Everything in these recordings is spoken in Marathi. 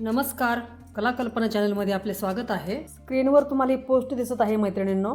नमस्कार. कला कल्पना चॅनलमध्ये आपले स्वागत आहे. स्क्रीनवर तुम्हाला ही पोस्ट दिसत आहे मैत्रिणींनो.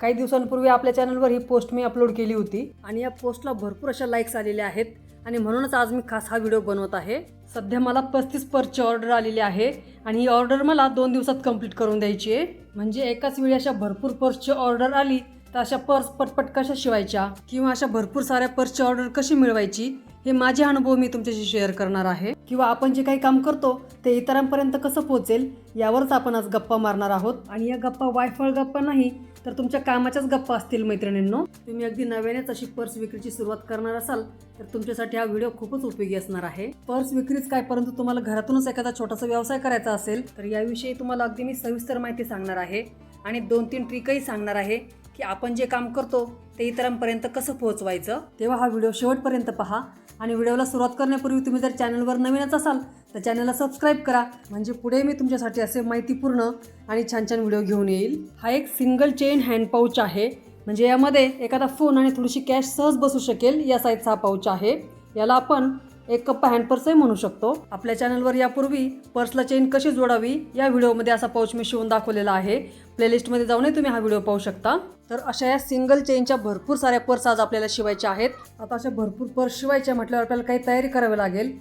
काही दिवसांपूर्वी आपल्या चॅनलवर ही पोस्ट मी अपलोड केली होती. आणि या पोस्टला भरपूर अशा लाईक्स आलेल्या आहेत. आणि म्हणूनच आज मी खास हा व्हिडिओ बनवत आहे. सध्या मला पस्तीस पर्सची ऑर्डर आलेली आहे. आणि ही ऑर्डर मला दोन दिवसात कंप्लीट करून द्यायची आहे. म्हणजे एकाच वेळी अशा भरपूर पर्सची ऑर्डर आली तर अशा पर्स पटपट कशा शिवायच्या? किंवा अशा भरपूर साऱ्या पर्सची ऑर्डर कशी मिळवायची? हे माझे अनुभव मी तुमच्याशी शेअर करणार आहे. किंवा आपण जे काही काम करतो ते इतरांपर्यंत कसं पोहोचेल यावरच आपण आज गप्पा मारणार आहोत. आणि या गप्पा वायफळ गप्पा नाही तर तुमच्या कामाच्याच गप्पा असतील मैत्रिणींनो. तुम्ही अगदी नव्यानेच अशी पर्स विक्रीची सुरुवात करणार असाल तर तुमच्यासाठी हा व्हिडिओ खूपच उपयोगी असणार आहे. पर्स विक्रीच काय परंतु तुम्हाला घरातूनच एखादा छोटासा व्यवसाय करायचा असेल तर याविषयी तुम्हाला अगदी मी सविस्तर माहिती सांगणार आहे. आणि दोन तीन ट्रिकही सांगणार आहे की आपण जे काम करतो ते इतरांपर्यंत कसं पोहोचवायचं? तेव्हा हा व्हिडिओ शेवटपर्यंत पहा आणि व्हिडिओला सुरुवात करण्यापूर्वी तुम्ही जर चॅनलवर नवीनच असाल तर चॅनलला सबस्क्राईब करा. म्हणजे पुढे मी तुमच्यासाठी असे माहितीपूर्ण आणि छान छान व्हिडिओ घेऊन येईल. हा एक सिंगल चेन हँड पाऊच आहे. म्हणजे यामध्ये एखादा फोन आणि थोडीशी कॅश सहज बसू शकेल या साईजचा हा पाऊच आहे. याला आपण एक कप्पा हँड पर्सही म्हणू शकतो. आपल्या चॅनलवर यापूर्वी पर्सला चेन कशी जोडावी या व्हिडिओमध्ये असा पाऊच मी शिवून दाखवलेला आहे. प्लेलिस्टमध्ये जाऊनही तुम्ही हा व्हिडिओ पाहू शकता. तर अशा या सिंगल चेनच्या भरपूर साऱ्या पर्स आज आपल्याला शिवायच्या आहेत. आता अशा भरपूर पर्स शिवायच्या म्हटल्यावर आपल्याला काही तयारी करावी लागेल.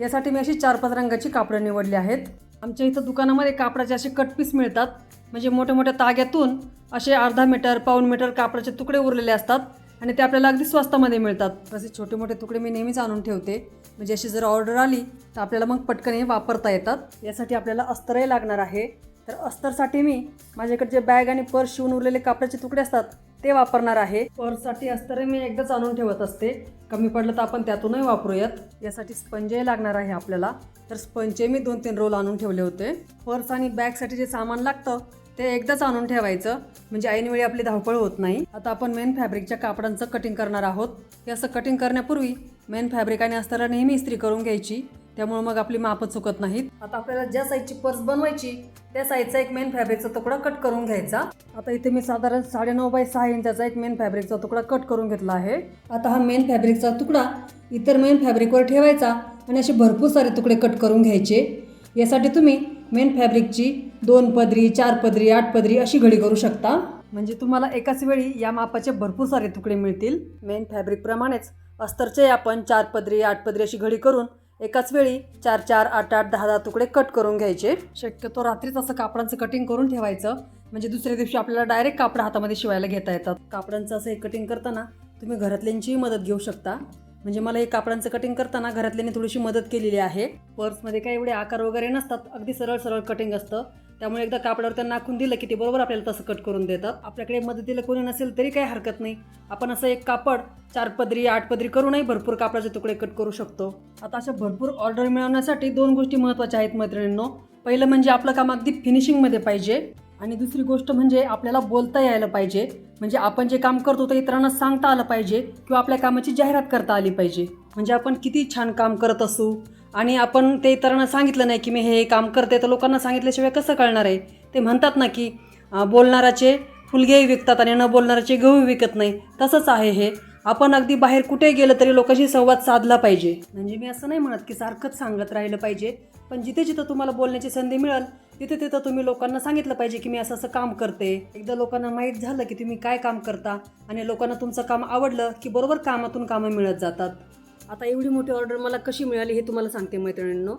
यासाठी मी अशी चार पाच रंगाची कापडं निवडली आहेत. आमच्या इथं दुकानामध्ये कापडाचे असे कट पीस मिळतात. म्हणजे मोठ्या मोठ्या ताग्यातून असे अर्धा मीटर पाऊन मीटर कापडाचे तुकडे उरलेले असतात आणि ते आपल्याला अगदी स्वस्तामध्ये मिळतात. तसे छोटे मोठे तुकडे मी नेहमीच आणून ठेवते. म्हणजे अशी जर ऑर्डर आली तर आपल्याला मग पटकन हे वापरता येतात. यासाठी आपल्याला अस्तरही लागणार आहे. तर अस्तरसाठी मी माझ्याकडे जे बॅग आणि पर्स शिवून उरलेले कापडाचे तुकडे असतात ते वापरणार आहे. पर्ससाठी अस्तरही मी एकदाच आणून ठेवत असते. कमी पडलं तर आपण त्यातूनही वापरूयात. यासाठी स्पंजही लागणार आहे आपल्याला. तर स्पंजही मी दोन तीन रोल आणून ठेवले होते. पर्स आणि बॅगसाठी जे सामान लागतं ते एकदाच आणून ठेवायचं. म्हणजे ऐनवेळी आपली धावपळ होत नाही. आता आपण मेन फॅब्रिकच्या कापडांचं कटिंग करणार आहोत. हे असं कटिंग करण्यापूर्वी मेन फॅब्रिक आणि अस्तर नेहमी इस्त्री करून घ्यायची. त्यामुळे मग आपली मापं चुकत नाहीत. आता आपल्याला ज्या साईजची पर्स बनवायची त्या साईजचा एक मेन फॅब्रिकचा तुकडा कट करून घ्यायचा. आता इथे मी साधारण साडेनऊ बाय सहा इंचाचा एक मेन फॅब्रिकचा तुकडा कट करून घेतला आहे. आता हा मेन फॅब्रिकचा तुकडा इतर मेन फॅब्रिकवर ठेवायचा आणि असे भरपूर सारे तुकडे कट करून घ्यायचे. यासाठी तुम्ही मेन फॅब्रिकची दोन पदरी चार पदरी आठ पदरी अशी घडी करू शकता. म्हणजे तुम्हाला एकाच वेळी या मापाचे भरपूर सारे तुकडे मिळतील. मेन फॅब्रिकप्रमाणेच अस्तरचे आपण चार पदरी आठ पदरी अशी घडी करून एकाच वेळी चार चार आठ आठ दहा दहा तुकडे कट करून घ्यायचे. शक्यतो रात्रीच असं कापडांचं कटिंग करून ठेवायचं. म्हणजे दुसऱ्या दिवशी आपल्याला डायरेक्ट कापड हातामध्ये शिवायला घेता येतात. कापडांचं असं हे कटिंग करताना तुम्ही घरातल्यांचीही मदत घेऊ शकता. म्हणजे मला हे कापडांचं कटिंग करताना घरातल्यांनी थोडीशी मदत केलेली आहे. पर्समध्ये काही एवढे आकार वगैरे नसतात. अगदी सरळ सरळ कटिंग असतं. त्यामुळे एकदा कापडावर त्यांना नाखून दिलं की ते बरोबर आपल्याला तसं कट करून देतात. आपल्याकडे मदतीला कोणी नसेल तरी काही हरकत नाही. आपण असं एक कापड चार पदरी आठ पदरी करूनही भरपूर कापडाचे तुकडे कट करू शकतो. आता अशा भरपूर ऑर्डर मिळवण्यासाठी दोन गोष्टी महत्त्वाच्या आहेत मैत्रिणींनो. पहिलं म्हणजे आपलं काम अगदी फिनिशिंगमध्ये पाहिजे. आणि दुसरी गोष्ट म्हणजे आपल्याला बोलता यायला पाहिजे. म्हणजे आपण जे काम करतो ते इतरांना सांगता आलं पाहिजे किंवा आपल्या कामाची जाहिरात करता आली पाहिजे. म्हणजे आपण किती छान काम करत असू आणि आपण ते इतरांना सांगितलं नाही की मी हे काम करते तर लोकांना सांगितल्याशिवाय कसं कळणार आहे? ते म्हणतात ना की बोलणाराचे फुलगेही विकतात आणि न बोलणाराचे गहू विकत नाही. तसंच आहे हे. आपण अगदी बाहेर कुठे गेलं तरी लोकांशी संवाद साधला पाहिजे. म्हणजे मी असं नाही म्हणत की सारखंच सांगत राहिलं पाहिजे पण जिथे जिथं तुम्हाला बोलण्याची संधी मिळेल तिथे तिथं तुम्ही लोकांना सांगितलं पाहिजे की मी असं असं काम करते. एकदा लोकांना माहीत झालं की तुम्ही काय काम करता आणि लोकांना तुमचं काम आवडलं की बरोबर कामातून कामं मिळत जातात. आता एवढी मोठी ऑर्डर मला कशी मिळाली हे तुम्हाला सांगते मैत्रिणींनो.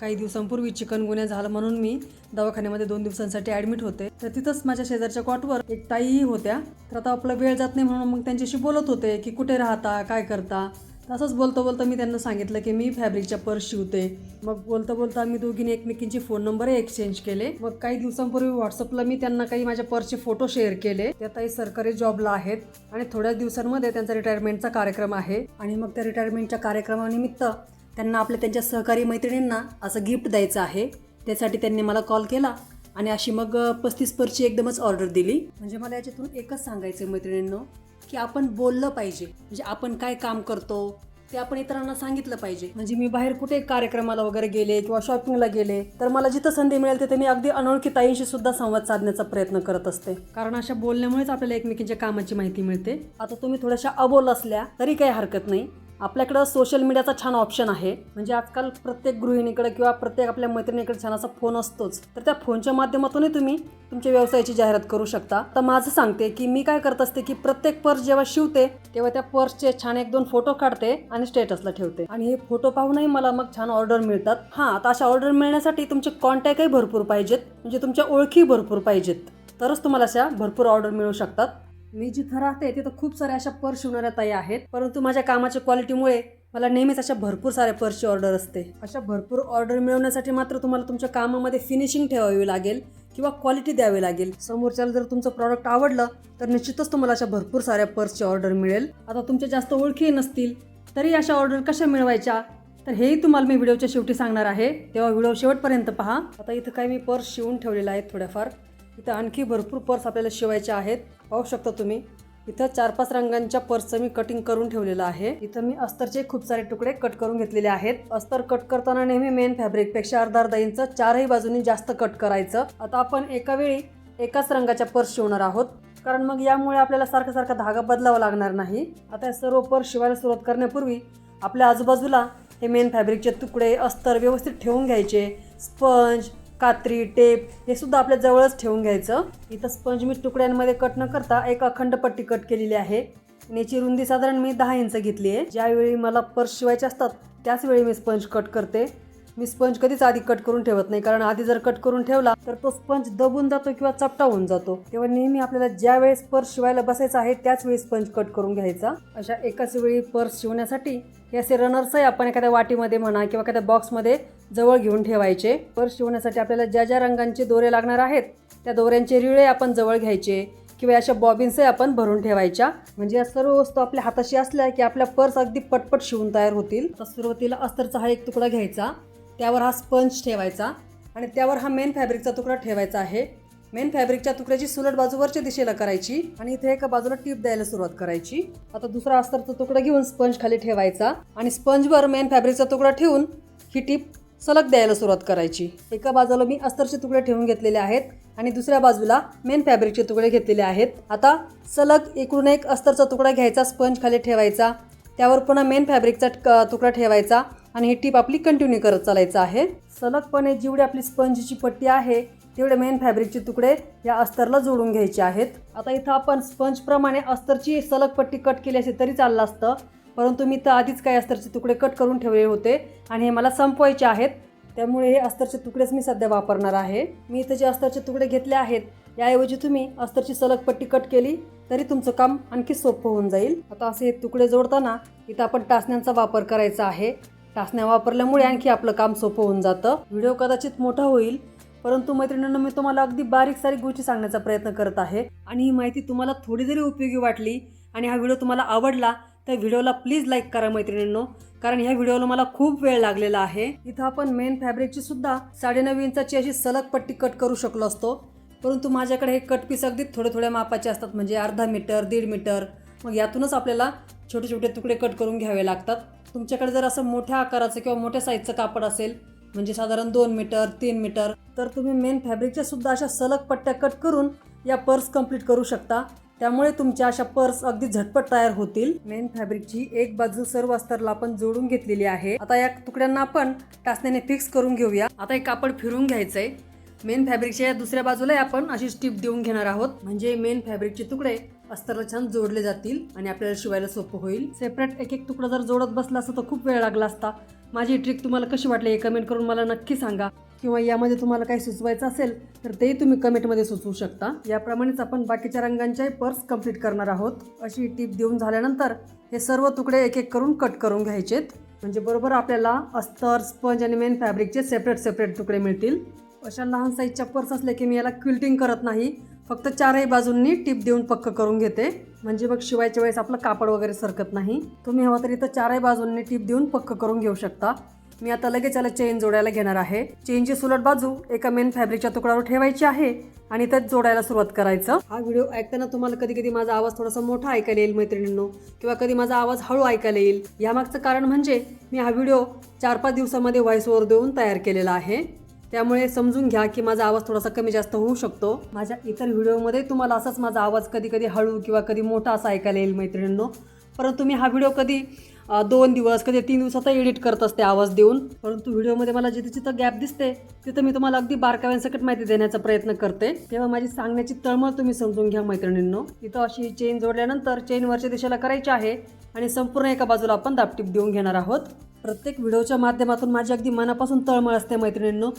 काही दिवसांपूर्वी चिकनगुन्या झालं म्हणून मी दवाखान्यामध्ये दोन दिवसांसाठी ॲडमिट होते. तर तिथंच माझ्या शेजारच्या कॉटवर एक ताईही होत्या. तर आता आपला वेळ जात नाही म्हणून मग त्यांच्याशी बोलत होते की कुठे राहता काय करता? तसंच बोलता बोलता मी त्यांना सांगितलं की मी फॅब्रिकच्या पर्स शिवते. मग बोलता बोलता आम्ही दोघींनी एकमेकींचे फोन नंबरही एक्सचेंज केले. मग काही दिवसांपूर्वी व्हॉट्सअपला मी त्यांना काही माझ्या पर्सचे फोटो शेअर केले. त्या ताई सरकारी जॉबला आहेत आणि थोड्याच दिवसांमध्ये त्यांचा रिटायरमेंटचा कार्यक्रम आहे. आणि मग त्या रिटायरमेंटच्या कार्यक्रमानिमित्त त्यांना आपल्या त्यांच्या सहकारी मैत्रिणींना असं गिफ्ट द्यायचं आहे. त्यासाठी त्यांनी मला कॉल केला आणि अशी मग पस्तीस पर्ची एकदमच ऑर्डर दिली. म्हणजे मला याच्यातून एकच सांगायचं मैत्रिणींनो की आपण बोललं पाहिजे. म्हणजे आपण काय काम करतो ते आपण इतरांना सांगितलं पाहिजे. म्हणजे मी बाहेर कुठे कार्यक्रमाला वगैरे गेले किंवा शॉपिंगला गेले तर मला जिथं संधी मिळेल तिथे मी अगदी अनोळखी ताईंशी सुद्धा संवाद साधण्याचा प्रयत्न करत असते. कारण अशा बोलण्यामुळेच आपल्याला एकमेकींच्या कामाची माहिती मिळते. आता तुम्ही थोड्याशा अबोल असल्या तरी काही हरकत नाही. आपल्याकडं सोशल मीडियाचा छान ऑप्शन आहे. म्हणजे आजकाल प्रत्येक गृहिणीकडे किंवा प्रत्येक आपल्या मैत्रिणीकडे छान असा फोन असतोच. तर त्या फोनच्या माध्यमातूनही तुम्ही तुमच्या व्यवसायाची जाहिरात करू शकता. तर माझं सांगते की मी काय करत असते की प्रत्येक पर्स जेव्हा शिवते तेव्हा त्या पर्सचे छान एक दोन फोटो काढते आणि स्टेटसला ठेवते. आणि हे फोटो पाहूनही मला मग छान ऑर्डर मिळतात. हां आता अशा ऑर्डर मिळण्यासाठी तुमचे कॉन्टॅक्टही भरपूर पाहिजेत. म्हणजे तुमच्या ओळखी भरपूर पाहिजेत. तरच तुम्हाला अशा भरपूर ऑर्डर मिळू शकतात. मी जिथं राहते तिथं खूप साऱ्या अशा पर्स शिवणाऱ्या ताई आहेत. परंतु माझ्या कामाच्या क्वालिटीमुळे मला नेहमीच अशा भरपूर साऱ्या पर्सची ऑर्डर असते. अशा भरपूर ऑर्डर मिळवण्यासाठी मात्र तुम्हाला तुमच्या कामामध्ये फिनिशिंग ठेवावी लागेल किंवा क्वालिटी द्यावी लागेल. समोरच्याला जर तुमचं प्रॉडक्ट आवडलं तर निश्चितच तुम्हाला अशा भरपूर साऱ्या पर्सची ऑर्डर मिळेल. आता तुमच्या जास्त ओळखी नसतील तरी अशा ऑर्डर कशा मिळवायच्या? तर हेही तुम्हाला मी व्हिडिओच्या शेवटी सांगणार आहे. तेव्हा व्हिडिओ शेवटपर्यंत पहा. आता इथं काही मी पर्स शिवून ठेवलेला आहेत थोड्याफार. इथं आणखी भरपूर पर्स आपल्याला शिवायच्या आहेत. पाहू शकता तुम्ही. इथं चार पाच रंगांच्या पर्सचं मी कटिंग करून ठेवलेलं आहे. इथं मी अस्तरचे खूप सारे तुकडे कट करून घेतलेले आहेत. अस्तर कट करताना नेहमी मेन फॅब्रिकपेक्षा अर्धा अर्धा इंच चारही बाजूनी जास्त कट करायचं. आता आपण एका वेळी एकाच रंगाच्या पर्स शिवणार आहोत. कारण मग यामुळे आपल्याला सारखा सारखा धागा बदलावा लागणार नाही. आता हे सर्व पर्स शिवायला सुरुवात करण्यापूर्वी आपल्या आजूबाजूला हे मेन फॅब्रिकचे तुकडे अस्तर व्यवस्थित ठेवून घ्यायचे. स्पंज कात्री टेप हे सुद्धा आपल्या जवळच ठेवून घ्यायचं. इथं स्पंज मी तुकड्यांमध्ये कट न करता एक अखंड पट्टी कट केलेली आहे. याची रुंदी साधारण मी दहा इंच घेतली आहे. ज्यावेळी मला पर्स शिवायचे असतात त्याच वेळी मी स्पंज कट करते. मी स्पंज कधीच आधी कट करून ठेवत नाही. कारण आधी जर कट करून ठेवला तर तो स्पंज दबून जातो किंवा चपटा होऊन जातो. तेव्हा नेहमी आपल्याला ज्या वेळेस पर्स शिवायला बसायचं आहे त्याच वेळी स्पंज कट करून घ्यायचा. अशा एकाच वेळी पर्स शिवण्यासाठी हे असे रनर्सही आपण एखाद्या वाटीमध्ये म्हणा किंवा एखाद्या बॉक्समध्ये जवळ घेऊन ठेवायचे. पर्स शिवण्यासाठी आपल्याला ज्या ज्या रंगांचे दोरे लागणार आहेत त्या दोऱ्यांचे रिळे आपण जवळ घ्यायचे किंवा अशा बॉबिन्सही आपण भरून ठेवायच्या. म्हणजे या सर्व वस्तू आपल्या हाताशी असल्या की आपल्या पर्स अगदी पटपट शिवून तयार होतील. तर सुरुवातीला अस्तरचा हा एक तुकडा घ्यायचा. त्यावर हा स्पंज ठेवायचा आणि त्यावर हा मेन फॅब्रिकचा तुकडा ठेवायचा आहे. मेन फॅब्रिकच्या तुकड्याची सुलट बाजू वरच्या दिशेला करायची आणि इथे एका बाजूला टीप द्यायला सुरुवात करायची. आता दुसरा अस्तरचा तुकडा घेऊन स्पंज खाली ठेवायचा आणि स्पंजवर मेन फॅब्रिकचा तुकडा ठेवून ही टीप सलग द्यायला सुरुवात करायची. एका बाजूला मी अस्तरचे तुकडे ठेवून घेतलेले आहेत आणि दुसऱ्या बाजूला मेन फॅब्रिकचे तुकडे घेतलेले आहेत. आता सलग एकूण एक अस्तरचा तुकडा घ्यायचा स्पंज खाली ठेवायचा. त्यावर पुन्हा मेन फॅब्रिकचा तुकडा ठेवायचा. आणि ही टीप आपली कंटिन्यू करत चालायचं आहे. सलगपणे जेवढी आपली स्पंजची पट्टी आहे तेवढे मेन फॅब्रिकचे तुकडे या अस्तरला जोडून घ्यायचे आहेत. आता इथं आपण स्पंजप्रमाणे अस्तरची सलग पट्टी कट केली असेल तरी चाललं असतं. परंतु मी तर आधीच काही अस्तरचे तुकडे कट करून ठेवले होते आणि हे मला संपवायचे आहेत. त्यामुळे हे अस्तरचे तुकडेच मी सध्या वापरणार आहे. मी इथं जे अस्तरचे तुकडे घेतले आहेत याऐवजी तुम्ही अस्तरची सलग पट्टी कट केली तरी तुमचं काम आणखी सोपं होऊन जाईल. आता असे हे तुकडे जोडताना इथं आपण टाचण्यांचा वापर करायचा आहे. टासण्या वापरल्यामुळे आणखी आपलं काम सोपं होऊन जातं. व्हिडिओ कदाचित मोठा होईल परंतु मैत्रिणींना मी तुम्हाला अगदी बारीक सारीक गोष्टी सांगण्याचा प्रयत्न करत आहे आणि ही माहिती तुम्हाला थोडी जरी उपयोगी वाटली आणि हा व्हिडिओ तुम्हाला आवडला तर व्हिडिओला प्लीज लाईक करा मैत्रिणींनो कारण ह्या व्हिडिओला मला खूप वेळ लागलेला आहे. इथं आपण मेन फॅब्रिकची सुद्धा साडेनऊ इंचाची अशी सलग पट्टी कट करू शकलो असतो परंतु माझ्याकडे हे कट पीस अगदी थोडे थोड्या मापाचे असतात म्हणजे अर्धा मीटर दीड मीटर मग यातूनच आपल्याला छोटे छोटे तुकडे कट करून घ्यावे लागतात. तुमच्याकडे जर असं मोठ्या आकाराचं किंवा मोठ्या साईजचं कापड असेल म्हणजे साधारण दोन मीटर तीन मीटर तर तुम्ही मेन फॅब्रिकच्या सुद्धा अशा सलग पट्ट्या कट करून या पर्स कंप्लीट करू शकता. त्यामुळे तुमच्या अशा पर्स अगदी झटपट तयार होतील. मेन फॅब्रिकची एक बाजू सर्व अस्तरला आपण जोडून घेतलेली आहे. आता या तुकड्यांना आपण टाचण्याने फिक्स करून घेऊया. आता हे कापड फिरून घ्यायचंय. मेन फॅब्रिकच्या या दुसऱ्या बाजूला आपण अशी स्टिप देऊन घेणार आहोत. म्हणजे मेन फॅब्रिकचे तुकडे अस्तरला छान जोडले जातील आणि आपल्याला शिवायला सोपं होईल. सेपरेट एक एक तुकडा जर जोडत बसला असता तर खूप वेळ लागला असता. माझी ट्रिक तुम्हाला कशी वाटली हे कमेंट करून मला नक्की सांगा. किंवा यामध्ये तुम्हाला काही सुचवायचं असेल तर तेही तुम्ही कमेंटमध्ये सुचवू शकता. याप्रमाणेच आपण बाकीच्या रंगांच्याही पर्स कंप्लीट करणार आहोत. अशी टीप देऊन झाल्यानंतर हे सर्व तुकडे एक एक करून कट करून घ्यायचेत. म्हणजे बरोबर आपल्याला अस्तर स्पंज आणि मेन फॅब्रिकचे सेपरेट सेपरेट तुकडे मिळतील. अशा लहान साईजच्या पर्स असल्या की मी याला क्विल्टिंग करत नाही. फक्त चारही बाजूंनी टिप देऊन पक्क करून घेते. म्हणजे मग शिवायच्या वेळेस आपलं कापड वगैरे सरकत नाही. तुम्ही हवा तर इथं चारही बाजूंनी टिप देऊन पक्क करून घेऊ शकता. मी आता लगेच याला चेन जोडायला घेणार आहे. चेनची सुलट बाजू एका मेन फॅब्रिकच्या तुकड्यावर ठेवायची आहे आणि त्यात जोडायला सुरुवात करायचं. हा व्हिडिओ ऐकताना तुम्हाला कधी कधी माझा आवाज थोडासा मोठा ऐकायला येईल मैत्रिणींनो किंवा कधी माझा आवाज हळू ऐकायला येईल. यामागचं कारण म्हणजे मी हा व्हिडिओ चार पाच दिवसामध्ये व्हॉइस ओव्हर देऊन तयार केलेला आहे. त्यामुळे समजून घ्या की माझा आवाज थोडासा कमी जास्त होऊ शकतो. माझ्या इतर व्हिडिओमध्ये तुम्हाला असाच माझा आवाज कधी कधी हळू किंवा कधी मोठा असा ऐकायला येईल मैत्रिणींनो. परंतु मी हा व्हिडिओ कधी दोन दिवस कधी तीन दिवसात एडिट करत असते आवाज देऊन. परंतु व्हिडिओमध्ये मला जिथे जिथं गॅप दिसते तिथं मी तुम्हाला अगदी बारकाव्यांसकट माहिती देण्याचा प्रयत्न करते. तेव्हा माझी सांगण्याची तळमळ तुम्ही समजून घ्या मैत्रिणींनो. इथं अशी चेन जोडल्यानंतर चेन वरच्या दिशेला करायची आहे आणि संपूर्ण एका बाजूला आपण दापटीप देऊन घेणार आहोत. प्रत्येक व्हिडिओच्या माध्यमातून माझी अगदी मनापासून तळमळ असते मैत्रिणींनो.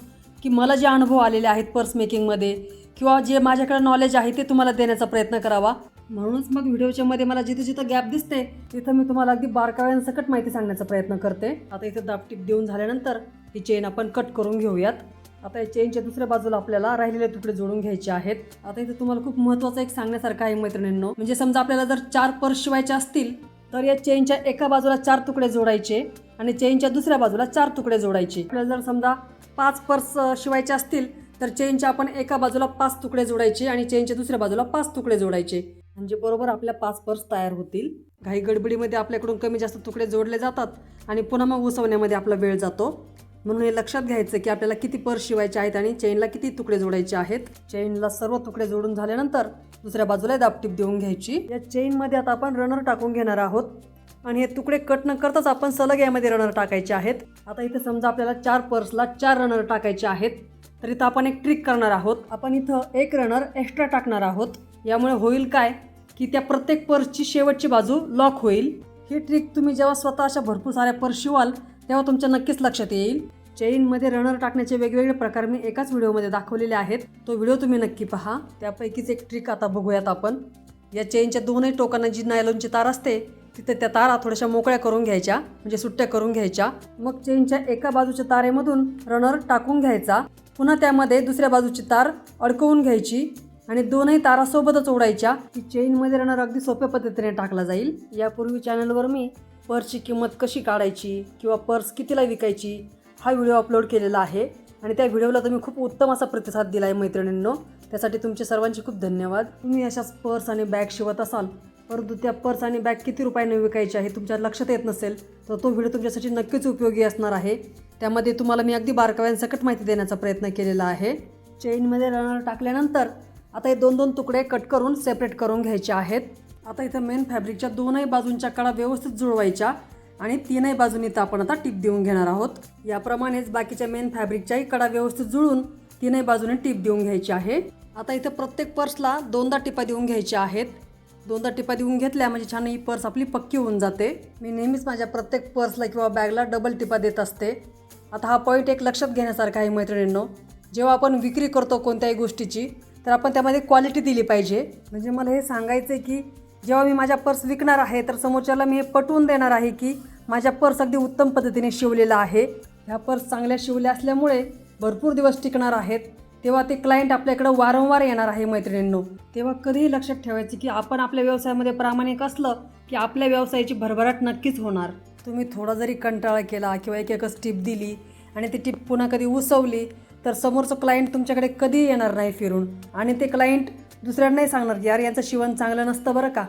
की मला जे अनुभव आलेले आहेत पर्स मेकिंगमध्ये किंवा जे माझ्याकडे नॉलेज आहे ते तुम्हाला देण्याचा प्रयत्न करावा. म्हणूनच मग व्हिडिओच्या मध्ये मला जिथे जिथं गॅप दिसते तिथं मी तुम्हाला अगदी बारकाव्यांसकट माहिती सांगण्याचा प्रयत्न करते. आता इथं दापटीप देऊन झाल्यानंतर ही चेन आपण कट करून घेऊयात. आता या चेनच्या दुसऱ्या बाजूला आपल्याला राहिलेले तुकडे जोडून घ्यायचे आहेत. आता इथे तुम्हाला खूप महत्त्वाचं एक सांगण्यासारखं आहे मैत्रिणींनो. म्हणजे समजा आपल्याला जर चार पर्स शिवायचे असतील तर या चेनच्या एका बाजूला चार तुकडे जोडायचे आणि चेनच्या दुसऱ्या बाजूला चार तुकडे जोडायचे. आपल्याला जर समजा पाच पर्स शिवायचे असतील तर चेनच्या आपण एका बाजूला पाच तुकडे जोडायचे आणि चेनच्या दुसऱ्या बाजूला पाच तुकडे जोडायचे. म्हणजे बरोबर आपल्या पाच पर्स तयार होतील. घाई गडबडीमध्ये आपल्याकडून कमी जास्त तुकडे जोडले जातात आणि पुन्हा मग उसवण्यामध्ये आपला वेळ जातो. म्हणून हे लक्षात घ्यायचं की आपल्याला किती पर्स शिवायचे आहेत आणि चेनला किती तुकडे जोडायचे आहेत. चेनला सर्व तुकडे जोडून झाल्यानंतर दुसऱ्या बाजूला दापटीप देऊन घ्यायची. या चेनमध्ये आता आपण रनर टाकून घेणार आहोत. आणि हे तुकडे कट न करताच आपण सलग यामध्ये रनर टाकायचे आहेत. आता इथे समजा आपल्याला चार पर्सला चार रनर टाकायचे आहेत. तर इथं आपण एक ट्रिक करणार आहोत. आपण इथं एक रनर एक्स्ट्रा टाकणार आहोत. यामुळे होईल काय? की त्या प्रत्येक पर्सची शेवटची बाजू लॉक होईल. ही ट्रिक तुम्ही जेव्हा स्वतः अशा भरपूर साऱ्या पर्स शिवाल तेव्हा तुमच्या नक्कीच लक्षात येईल. चेनमध्ये रनर टाकण्याचे वेगवेगळे प्रकार मी एकाच व्हिडिओमध्ये दाखवलेले आहेत. तो व्हिडिओ तुम्ही नक्की पहा. त्यापैकीच एक ट्रिक आता बघूयात आपण. या चेनच्या दोनही टोकांना जी नायलॉनची तार असते तिथे त्या तारा थोड्याशा मोकळ्या करून घ्यायच्या म्हणजे सुट्ट्या करून घ्यायच्या. मग चेनच्या एका बाजूच्या तारेमधून रनर टाकून घ्यायचा. पुन्हा त्यामध्ये दुसऱ्या बाजूची तार अडकवून घ्यायची आणि दोनही तारासोबतच ओढायच्या. की चेनमध्ये रनर अगदी सोप्या पद्धतीने टाकला जाईल. यापूर्वी चॅनलवर मी पर्सची किंमत कशी काढायची किंवा पर्स कितीला विकायची हा व्हिडिओ अपलोड केलेला आहे. आणि त्या व्हिडिओला तुम्ही खूप उत्तम असा प्रतिसाद दिला आहे मैत्रिणींनो. त्यासाठी तुमचे सर्वांचे खूप धन्यवाद. तुम्ही अशाच पर्स आणि बॅग शिवत असाल परंतु त्या पर्स आणि बॅग किती रुपयाने विकायची आहे तुमच्या लक्षात येत नसेल तर तो व्हिडिओ तुमच्यासाठी नक्कीच उपयोगी असणार आहे. त्यामध्ये तुम्हाला मी अगदी बारकाव्यांसकट माहिती देण्याचा प्रयत्न केलेला आहे. चेनमध्ये रनर टाकल्यानंतर आता हे दोन दोन तुकडे कट करून सेपरेट करून घ्यायचे आहेत. आता इथं मेन फॅब्रिकच्या दोनही बाजूंच्या कडा व्यवस्थित जुळवायच्या आणि तीनही बाजूंनी तर आपण आता टिप देऊन घेणार आहोत. याप्रमाणेच बाकीच्या मेन फॅब्रिकच्याही कडा व्यवस्थित जुळून तीनही बाजूने टिप देऊन घ्यायची आहे. आता इथं प्रत्येक पर्सला दोनदा टिपा देऊन घ्यायच्या आहेत. दोनदा टिपा देऊन घेतल्या म्हणजे छान ही पर्स आपली पक्की होऊन जाते. मी नेहमीच माझ्या प्रत्येक पर्सला किंवा बॅगला डबल टिपा देत असते. आता हा पॉईंट एक लक्षात घेण्यासारखा आहे मैत्रिणींनो. जेव्हा आपण विक्री करतो कोणत्याही गोष्टीची तर आपण त्यामध्ये क्वालिटी दिली पाहिजे. म्हणजे मला हे सांगायचं आहे की जेव्हा मी माझ्या पर्स विकणार आहे तर समोरच्याला मी हे पटवून देणार आहे की माझ्या पर्स अगदी उत्तम पद्धतीने शिवलेला आहे. ह्या पर्स चांगल्या शिवल्या असल्यामुळे भरपूर दिवस टिकणार आहेत. तेव्हा ते क्लायंट आपल्याकडं वारंवार येणार आहे मैत्रिणींनो. तेव्हा कधीही लक्षात ठेवायचं की आपण आपल्या व्यवसायामध्ये प्रामाणिक असलं की आपल्या व्यवसायाची भरभराट नक्कीच होणार. तुम्ही थोडा जरी कंटाळा केला किंवा एक एकच टिप दिली आणि ती टिप पुन्हा कधी उसवली तर समोरचं क्लायंट तुमच्याकडे कधी येणार नाही फिरून. आणि ते क्लायंट दुसऱ्यांनाही सांगणार की यार याचं शिवण चांगलं नसतं बरं का.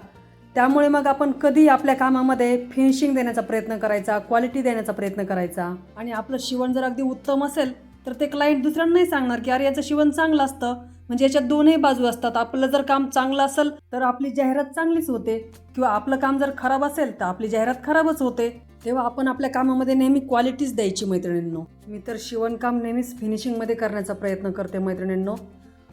त्यामुळे मग आपण कधी आपल्या कामामध्ये फिनिशिंग देण्याचा प्रयत्न करायचा क्वालिटी देण्याचा प्रयत्न करायचा? आणि आपलं शिवण जर अगदी उत्तम असेल तर ते क्लायंट दुसऱ्यांनाही सांगणार की अरे याचं शिवण चांगलं असतं. म्हणजे याच्यात दोनही बाजू असतात. आपलं जर काम चांगलं असेल तर आपली जाहिरात चांगलीच होते. किंवा आपलं काम जर खराब असेल तर आपली जाहिरात खराबच होते. तेव्हा आपण आपल्या कामामध्ये नेहमी क्वालिटीच द्यायची मैत्रिणींनो. मी तर शिवणकाम नेहमीच फिनिशिंगमध्ये करण्याचा प्रयत्न करते मैत्रिणींनो.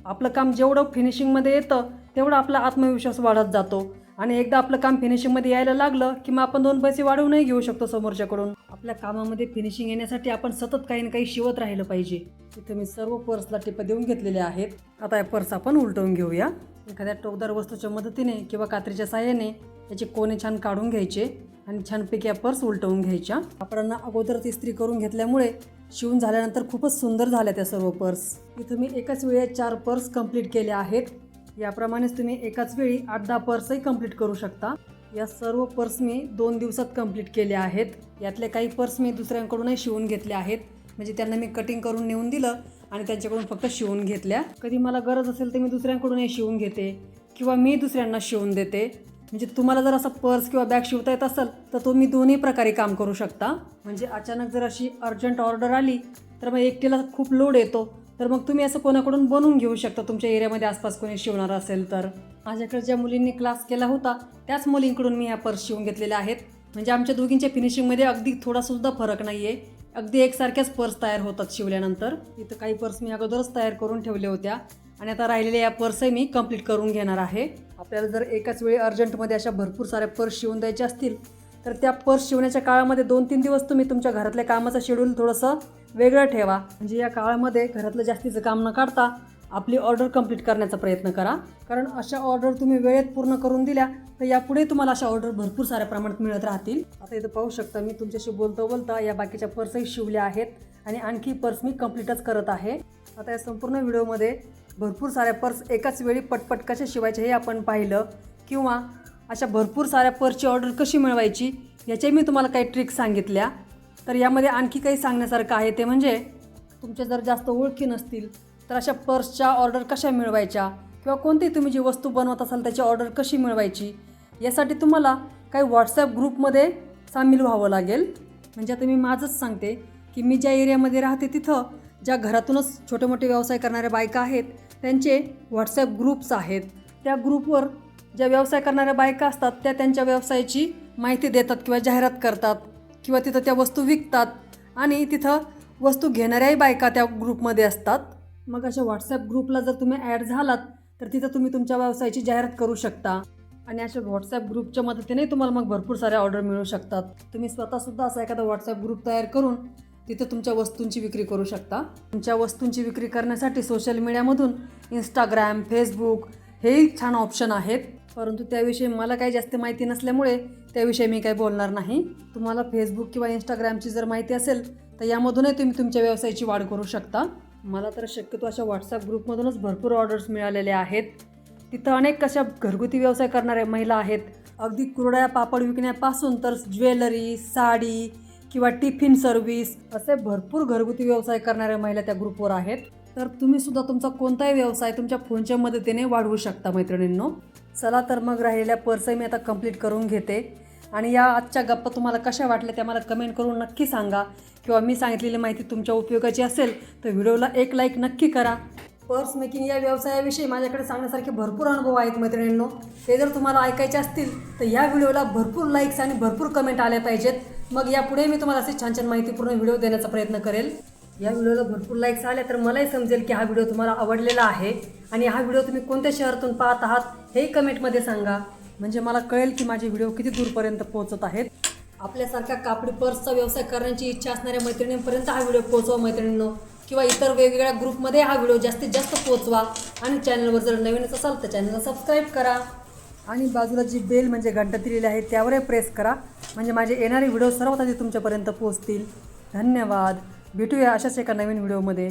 आपलं काम जेवढं फिनिशिंगमध्ये येतं तेवढं आपला आत्मविश्वास वाढत जातो. आणि एकदा आपलं काम फिनिशिंगमध्ये यायला लागलं की मग आपण दोन पैसे वाढवूनही घेऊ शकतो समोरच्याकडून. आपल्या कामामध्ये फिनिशिंग येण्यासाठी आपण सतत काही ना काही शिवत राहिलं पाहिजे. इथे मी सर्व पर्सला टिप देऊन घेतलेल्या आहेत. आता या पर्स आपण उलटवून घेऊया. एखाद्या टोकदार वस्तूच्या मदतीने किंवा कात्रीच्या साह्याने याचे कोणे छान काढून घ्यायचे आणि छानपैकी या पर्स उलटवून घ्यायच्या. कापडांना अगोदरच इस्त्री करून घेतल्यामुळे शिवून झाल्यानंतर खूपच सुंदर झाल्या त्या सर्व पर्स. इथं मी एकाच वेळी चार पर्स कंप्लीट केल्या आहेत. याप्रमाणेच तुम्ही एकाच वेळी आठ दहा पर्सही कंप्लीट करू शकता. या सर्व पर्स मी दोन दिवसात कंप्लीट केल्या आहेत. यातले काही पर्स मी दुसऱ्यांकडूनही शिवून घेतले आहेत. म्हणजे त्यांना मी कटिंग करून नेऊन दिलं आणि त्यांच्याकडून फक्त शिवून घेतल्या. कधी मला गरज असेल तर मी दुसऱ्यांकडूनही शिवून घेते किंवा मी दुसऱ्यांना शिवून देते. म्हणजे तुम्हाला जर असं पर्स किंवा बॅग शिवता येत असेल तर तुम्ही दोन्ही प्रकारे काम करू शकता. म्हणजे अचानक जर अशी अर्जंट ऑर्डर आली तर मग एकटीला खूप लोड येतो. तर मग तुम्ही असं कोणाकडून बनवून घेऊ शकता तुमच्या एरियामध्ये आसपास कोणी शिवणार असेल तर. माझ्याकडे ज्या मुलींनी क्लास केला होता त्याच मुलींकडून मी ह्या पर्स शिवून घेतलेल्या आहेत. म्हणजे आमच्या दोघींच्या फिनिशिंगमध्ये अगदी थोडासुद्धा फरक नाही आहे अगदी एकसारख्याच पर्स तयार होतात शिवल्यानंतर. इथं काही पर्स मी अगोदरच तयार करून ठेवल्या होत्या. आणि आता राहिलेल्या या पर्सही मी कंप्लीट करून घेणार आहे. आपल्याला जर एकाच वेळी अर्जंटमध्ये अशा भरपूर साऱ्या पर्स शिवून द्यायच्या असतील तर त्या पर्स शिवण्याच्या काळामध्ये दोन तीन दिवस तुम्ही तुमच्या घरातल्या कामाचं शेड्यूल थोडंसं वेगळं ठेवा. म्हणजे या काळामध्ये घरातलं जास्तीचं काम न काढता आपली ऑर्डर कंप्लीट करण्याचा प्रयत्न करा. कारण अशा ऑर्डर तुम्ही वेळेत पूर्ण करून दिल्या तर यापुढे तुम्हाला अशा ऑर्डर भरपूर साऱ्या प्रमाणात मिळत राहतील. आता इथं पाहू शकता मी तुमच्याशी बोलता बोलता या बाकीच्या पर्सही शिवल्या आहेत आणि आणखी पर्स मी कंप्लीटच करत आहे. आता या संपूर्ण व्हिडिओमध्ये भरपूर साऱ्या पर्स एकाच वेळी पटपट कशा शिवायचे हे आपण पाहिलं. किंवा अशा भरपूर साऱ्या पर्सची ऑर्डर कशी मिळवायची याच्याही मी तुम्हाला काही ट्रिक्स सांगितल्या. तर यामध्ये आणखी काही सांगण्यासारखं आहे ते म्हणजे तुमच्या जर जास्त ओळखी नसतील तर अशा पर्सच्या ऑर्डर कशा मिळवायच्या किंवा कोणती तुम्ही जी वस्तू बनवत असाल त्याची ऑर्डर कशी मिळवायची यासाठी तुम्हाला काही व्हॉट्सॲप ग्रुपमध्ये सामील व्हावं लागेल. म्हणजे आता मी माझंच सांगते की मी ज्या एरियामध्ये राहते तिथं ज्या घरातूनच छोटे मोठे व्यवसाय करणाऱ्या बायका आहेत त्यांचे व्हॉट्सॲप ग्रुप्स आहेत. त्या ग्रुपवर ज्या व्यवसाय करणाऱ्या बायका असतात त्या त्यांच्या व्यवसायाची माहिती देतात किंवा जाहिरात करतात किंवा तिथं त्या वस्तू विकतात आणि तिथं वस्तू घेणाऱ्याही बायका त्या ग्रुपमध्ये असतात. मग अशा व्हॉट्सॲप ग्रुपला जर तुम्ही ॲड झालात तर तिथं तुम्ही तुमच्या व्यवसायाची जाहिरात करू शकता. आणि अशा व्हॉट्सॲप ग्रुपच्या मदतीने तुम्हाला मग भरपूर साऱ्या ऑर्डर मिळू शकतात. तुम्ही स्वतःसुद्धा असा एखादा व्हॉट्सॲप ग्रुप तयार करून तिथं तुमच्या वस्तूंची विक्री करू शकता. तुमच्या वस्तूंची विक्री करण्यासाठी सोशल मीडियामधून इंस्टाग्राम फेसबुक हेही छान ऑप्शन आहेत. परंतु त्याविषयी मला काही जास्त माहिती नसल्यामुळे त्याविषयी मी काही बोलणार नाही. तुम्हाला फेसबुक किंवा इंस्टाग्रामची जर माहिती असेल तर यामधूनही तुम्ही तुमच्या व्यवसायाची वाढ करू शकता. मला तर शक्यतो अशा व्हॉट्सअप ग्रुपमधूनच भरपूर ऑर्डर्स मिळालेले आहेत. तिथं अनेक कशा घरगुती व्यवसाय करणाऱ्या महिला आहेत. अगदी कुरड्या पापड विकण्यापासून तर ज्वेलरी साडी किंवा टिफिन सर्व्हिस असे भरपूर घरगुती व्यवसाय करणाऱ्या महिला त्या ग्रुपवर आहेत. तर तुम्ही सुद्धा तुमचा कोणताही व्यवसाय तुमच्या फोनच्या मदतीने वाढवू शकता मैत्रिणींनो. चला तर मग राहिलेल्या पर्सही मी आता कंप्लीट करून घेते. आणि या आजच्या गप्पा तुम्हाला कशा वाटल्या त्या मला कमेंट करून नक्की सांगा. किंवा मी सांगितलेली माहिती तुमच्या उपयोगाची असेल तर व्हिडिओला एक लाईक नक्की करा. पर्स मेकिंग या व्यवसायाविषयी माझ्याकडे सांगण्यासारखे भरपूर अनुभव आहेत मैत्रिणींनो. ते जर तुम्हाला ऐकायचे असतील तर या व्हिडिओला भरपूर लाईक्स आणि भरपूर कमेंट आल्या पाहिजेत. मग यापुढे मी तुम्हाला असे छान छान माहितीपूर्ण व्हिडिओ देण्याचा प्रयत्न करेल. या व्हिडिओला भरपूर लाईक्स आल्या तर मलाही समजेल की हा व्हिडिओ तुम्हाला आवडलेला आहे. आणि हा व्हिडिओ तुम्ही कोणत्या शहरातून पाहत आहात हेही कमेंटमध्ये सांगा. म्हणजे मला कळेल की माझे व्हिडिओ किती दूरपर्यंत पोहोचत आहेत. आपल्यासारख्या कापडी पर्सचा व्यवसाय करण्याची इच्छा असणाऱ्या मैत्रिणींपर्यंत हा व्हिडिओ पोहोचवा मैत्रिणींनो. किंवा इतर वेगवेगळ्या ग्रुपमध्ये हा व्हिडिओ जास्तीत जास्त पोहोचवा. आणि चॅनलवर जर नवीनच असाल तर चॅनलला सबस्क्राईब करा. आणि बाजूला जी बेल म्हणजे घंटा दिलेली आहे त्यावरही प्रेस करा. म्हणजे माझे येणारे व्हिडिओ सर्वात आधी तुमच्यापर्यंत पोहोचतील. धन्यवाद. भेटूया अशाच एका नवीन व्हिडिओमध्ये